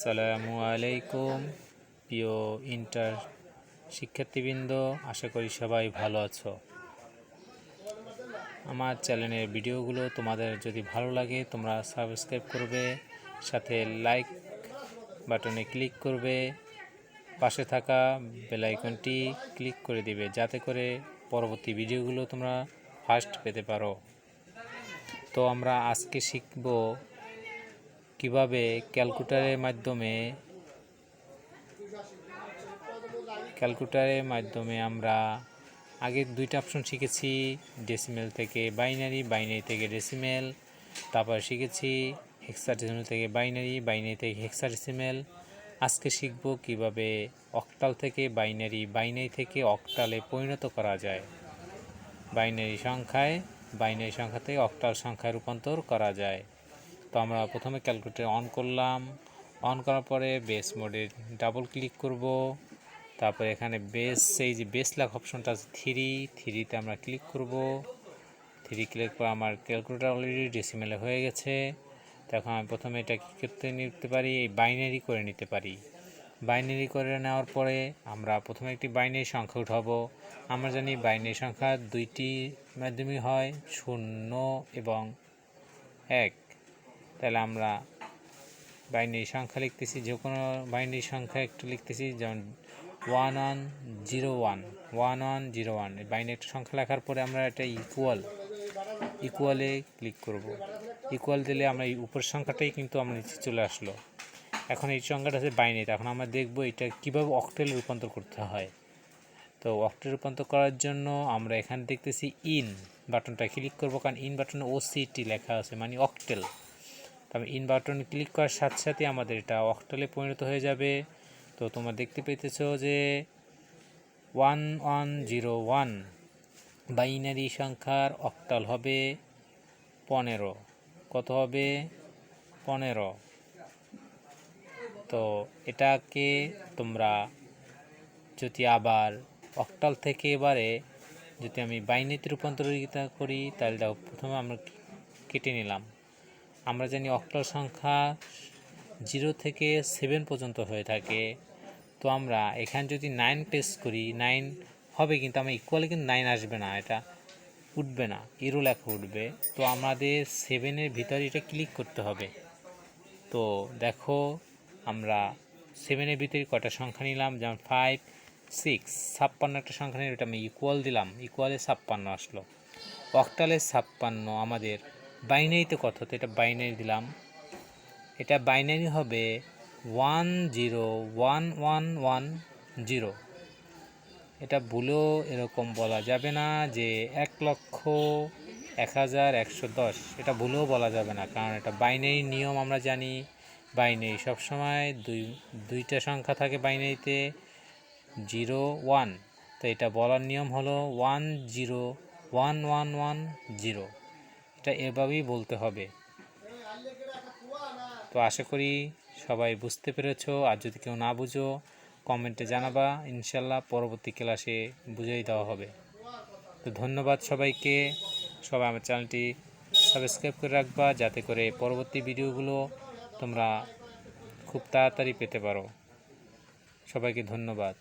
আসসালামু আলাইকুম। প্রিয় ইন্টার শিক্ষার্থীবৃন্দ, আশা করি সবাই ভালো আছো। আমার চ্যানেলের ভিডিওগুলো তোমাদের যদি ভালো লাগে, তোমরা সাবস্ক্রাইব করবে, সাথে লাইক বাটনে ক্লিক করবে, পাশে থাকা বেল আইকনটি ক্লিক করে দিবে, যাতে করে পরবর্তী ভিডিওগুলো তোমরা ফার্স্ট পেতে পারো। তো আমরা আজকে শিখব কীভাবে ক্যালকুলেটরের মাধ্যমে ক্যালকুলেটরের মাধ্যমে আমরা আগে দুইটা অপশন শিখেছি ডেসিমেল থেকে বাইনারি বাইনারি থেকে ডেসিমেল তারপর শিখেছি হেক্সাডেসিমেল থেকে বাইনারি বাইনারি থেকে হেক্সাডেসিমেল আজকে শিখব কীভাবে অক্টাল থেকে বাইনারি বাইনারি থেকে অক্টালে পরিণত করা যায়। বাইনারি সংখ্যায় বাইনারি সংখ্যা থেকে অক্টাল সংখ্যায় রূপান্তর করা যায়। তো আমরা প্রথমে ক্যালকুলেটর অন করলাম। অন করার পরে বেস মোডে ডাবল ক্লিক করব। তারপরে এখানে বেস এই যে বেস লেখা অপশনটা আছে থ্রি থ্রিতে আমরা ক্লিক করব। থ্রি ক্লিক করে আমার ক্যালকুলেটর অলরেডি ডেসিমেলে হয়ে গেছে। তখন আমি প্রথমে এটা কী করতে নিতে পারি? এই বাইনারি করে নিতে পারি। বাইনারি করে নেওয়ার পরে আমরা প্রথমে একটি বাইনারি সংখ্যা উঠাবো। আমরা জানি বাইনারি সংখ্যা দুইটি মাধ্যমে হয়, শূন্য এবং এক। তাহলে আমরা বাইনারি সংখ্যা লিখতেছি, যে কোনো বাইনারি সংখ্যা একটু লিখতেছি, যেমন one one zero one one one zero one binary একটা সংখ্যা লেখার পরে আমরা এটা ইকুয়াল ইকুয়ালে ক্লিক করব। ইকুয়াল দিলে আমরা এই উপর সংখ্যাটাই কিন্তু আমরা নিচে চলে আসলো। এখন এই সংখ্যাটা আছে বাইনারি এখন আমরা দেখব এটা কীভাবে অক্টেলে রূপান্তর করতে হয়। তো অক্টেল রূপান্তর করার জন্য আমরা এখানে দেখতেছি ইন বাটনটা ক্লিক করব, কারণ ইন বাটনে ওসিটি লেখা আছে মানে অক্টেল তবে ইন বাটন ক্লিক করার সাথে সাথে আমাদের এটা অক্টালে পরিণত হয়ে যাবে। তো তোমরা দেখতে পেতেছো যে one one zero one binary সংখ্যার অক্টাল হবে পনেরো। কত হবে? পনেরো। তো এটাকে তোমরা যদি আবার অক্টাল থেকে এবারে যদি আমি বাইনারিতে রূপান্তরিত করি, তাহলে দেখো প্রথমে আমরা কেটে নিলাম। আমরা জানি অক্টাল সংখ্যা জিরো থেকে সেভেন পর্যন্ত হয়ে থাকে। তো আমরা এখানে যদি নাইন টেস্ট করি নাইন হবে কিন্তু আমার ইকুয়ালে কিন্তু নাইন আসবে না, এটা উঠবে না ইরো লেখা উঠবে। তো আমাদের সেভেনের ভিতরে এটা ক্লিক করতে হবে। তো দেখো, আমরা সেভেনের ভিতরে কটা সংখ্যা নিলাম? যেমন ফাইভ সিক্স ছাপ্পান্ন একটা সংখ্যা নিয়ে এটা আমি ইকুয়াল দিলাম ইকুয়ালে ছাপ্পান্ন আসলো। অক্টালে ছাপ্পান্ন আমাদের বাইনারিতে কত তো এটা বাইনারি দিলাম। এটা বাইনারি হবে one zero one one one zero. এটা ভুলেও এরকম বলা যাবে না যে এক লক্ষ এক হাজার একশো দশ। এটা ভুলেও বলা যাবে না, কারণ এটা বাইনারি নিয়ম আমরা জানি। বাইনারি সবসময় দুই, দুইটা সংখ্যা থাকে বাইনারিতে, জিরো ওয়ান। তো এটা বলার নিয়ম হলো one zero one one one zero. এটা এভাবেই বলতে হবে। তো আশা করি সবাই বুঝতে পেরেছ। আর যদি কেউ না বুঝো, কমেন্টে জানাবা। ইনশাল্লাহ পরবর্তী ক্লাসে বুঝিয়ে দেওয়া হবে। তো ধন্যবাদ সবাইকে। সবাই আমার চ্যানেলটি সাবস্ক্রাইব করে রাখবা। যাতে করে পরবর্তী ভিডিওগুলো তোমরা খুব তাড়াতাড়ি পেতে পারো। সবাইকে ধন্যবাদ।